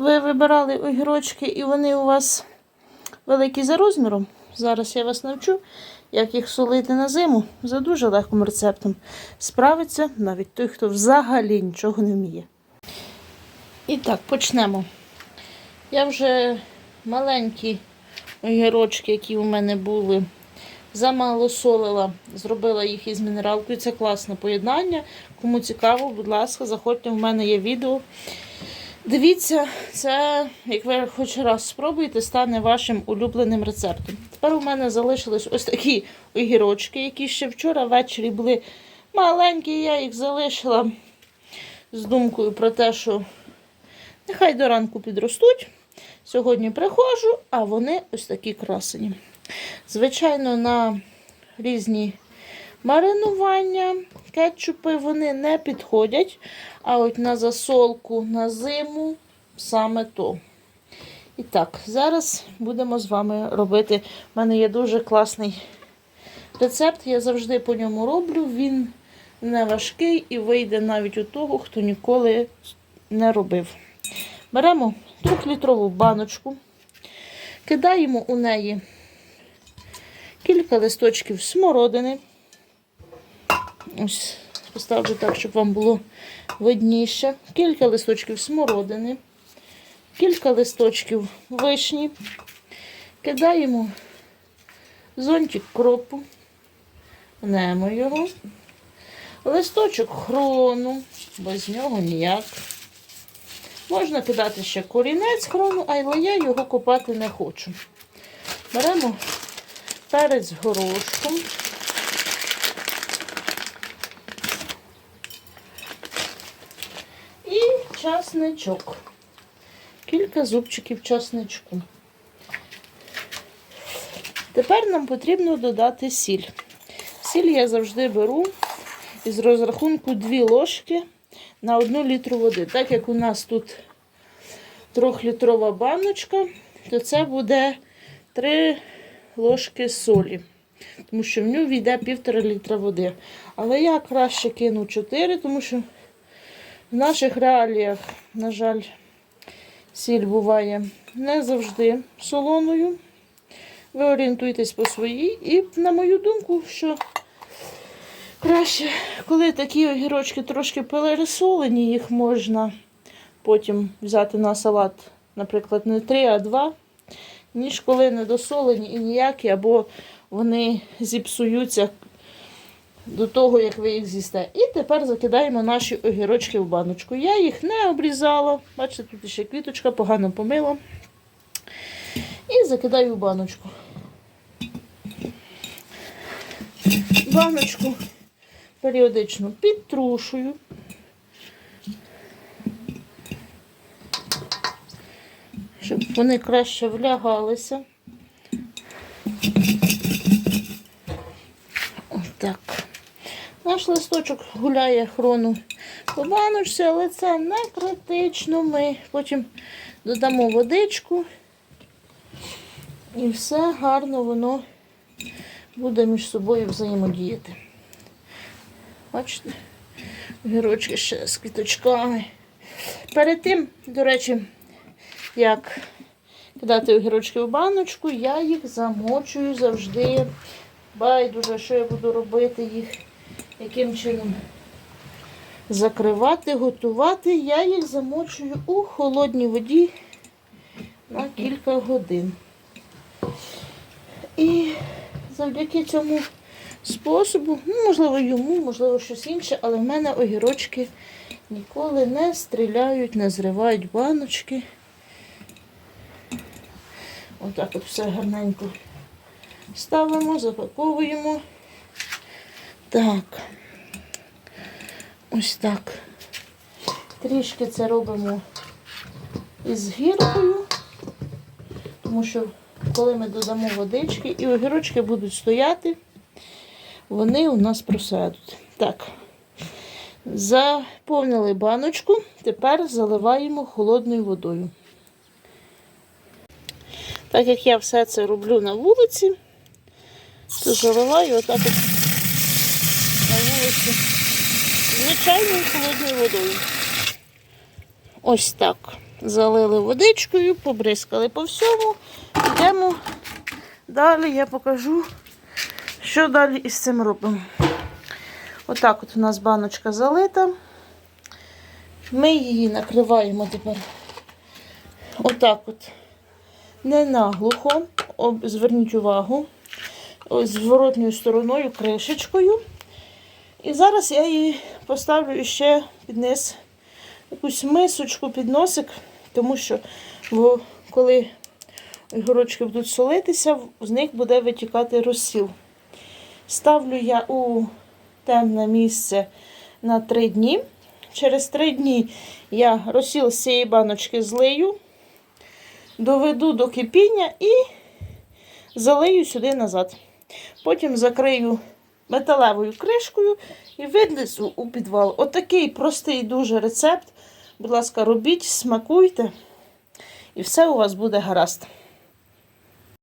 ви вибирали огірочки і вони у вас великі за розміром. Зараз я вас навчу, як їх солити на зиму за дуже легким рецептом. Справиться навіть той, хто взагалі нічого не вміє. І так, почнемо. Я вже маленькі огірочки, які у мене були, замало солила, зробила їх із мінералкою. Це класне поєднання. Кому цікаво, будь ласка, заходьте, в мене є відео. Дивіться, це, як ви хоч раз спробуєте, стане вашим улюбленим рецептом. Тепер у мене залишились ось такі огірочки, які ще вчора ввечері були маленькі. Я їх залишила з думкою про те, що нехай до ранку підростуть. Сьогодні приходжу, а вони ось такі красені. Звичайно, на різні маринування, кетчупи вони не підходять. А от на засолку на зиму саме то. І так, зараз будемо з вами робити. У мене є дуже класний рецепт, я завжди по ньому роблю. Він не важкий і вийде навіть у того, хто ніколи не робив. Беремо 3-літрову баночку, кидаємо у неї кілька листочків смородини. Ось, поставлю так, щоб вам було видніше. Кілька листочків смородини, кілька листочків вишні. Кидаємо зонтик кропу, немо його, листочок хрону, без нього ніяк. Можна кидати ще корінець хрону, але я його копати не хочу. Беремо перець горошком. І часничок. Кілька зубчиків часничку. Тепер нам потрібно додати сіль. Сіль я завжди беру із розрахунку 2 ложки на 1 літру води. Так як у нас тут 3-літрова баночка, то це буде 3 ложки солі. Тому що в нього війде 1,5 літра води. Але я краще кину 4, тому що в наших реаліях, на жаль, сіль буває не завжди солоною. Ви орієнтуйтесь по своїй. І, на мою думку, що краще, коли такі огірочки трошки пересолені, їх можна потім взяти на салат, наприклад, не 3, а 2, ніж коли недосолені і ніякі, або вони зіпсуються до того, як ви їх з'їсте. І тепер закидаємо наші огірочки в баночку. Я їх не обрізала. Бачите, тут ще квіточка погано помила. І закидаю в баночку. Баночку періодично підтрушую. Щоб вони краще влягалися. Отак. Наш листочок гуляє хрону по баночці, але це не критично. Ми потім додамо водичку і все гарно воно буде між собою взаємодіяти. Бачите? Гірочки ще з квіточками. Перед тим, до речі, як кидати огірочки в баночку, я їх замочую завжди. Байдуже, що я буду робити їх, яким чином закривати, готувати. Я їх замочую у холодній воді на кілька годин. І завдяки цьому способу, ну, можливо, йому, можливо, щось інше, але в мене огірочки ніколи не стріляють, не зривають баночки. Отак от все гарненько ставимо, запаковуємо. Так, ось так. Трішки це робимо із гіркою, тому що коли ми додамо водички і огірочки будуть стояти, вони у нас просядуть. Так, заповнили баночку, тепер заливаємо холодною водою. Так як я все це роблю на вулиці, то заливаю отак от звичайною холодною водою. Ось так. Залили водичкою, побризкали по всьому. Йдемо далі, я покажу, що далі із цим робимо. Отак от у нас баночка залита. Ми її накриваємо тепер. Отак от. Не наглухо. Зверніть увагу. Зворотньою стороною, кришечкою. І зараз я її поставлю ще під низ якусь мисочку, під носик, тому що коли огірочки будуть солитися, з них буде витікати розсіл. Ставлю я у темне місце на 3 дні. Через 3 дні я розсіл з цієї баночки злию, доведу до кипіння і залию сюди назад. Потім закрию металевою кришкою і видлизу у підвал. Отакий простий дуже рецепт. Будь ласка, робіть, смакуйте, і все у вас буде гаразд.